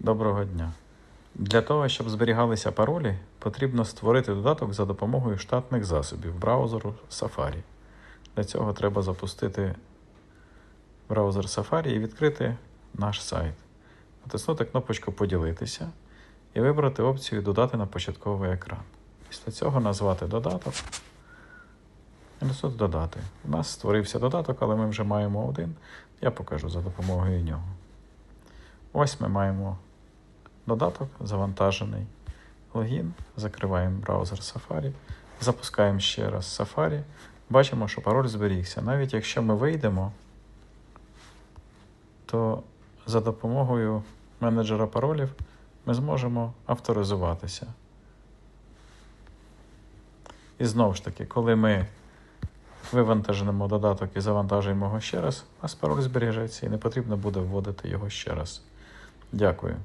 Доброго дня. Для того, щоб зберігалися паролі, потрібно створити додаток за допомогою штатних засобів браузеру Safari. Для цього треба запустити браузер Safari і відкрити наш сайт. Натиснути кнопочку Поділитися і вибрати опцію Додати на початковий екран. Після цього назвати додаток. І натиснути Додати. У нас створився додаток, але ми вже маємо один. Я покажу за допомогою нього. Ось ми маємо додаток завантажений. Логін, закриваємо браузер Safari, запускаємо ще раз Safari. Бачимо, що пароль зберігся. Навіть якщо ми вийдемо, то за допомогою менеджера паролів ми зможемо авторизуватися. І знову ж таки, коли ми вивантажимо додаток і завантажуємо його ще раз, у нас пароль збережеться і не потрібно буде вводити його ще раз. Дякую.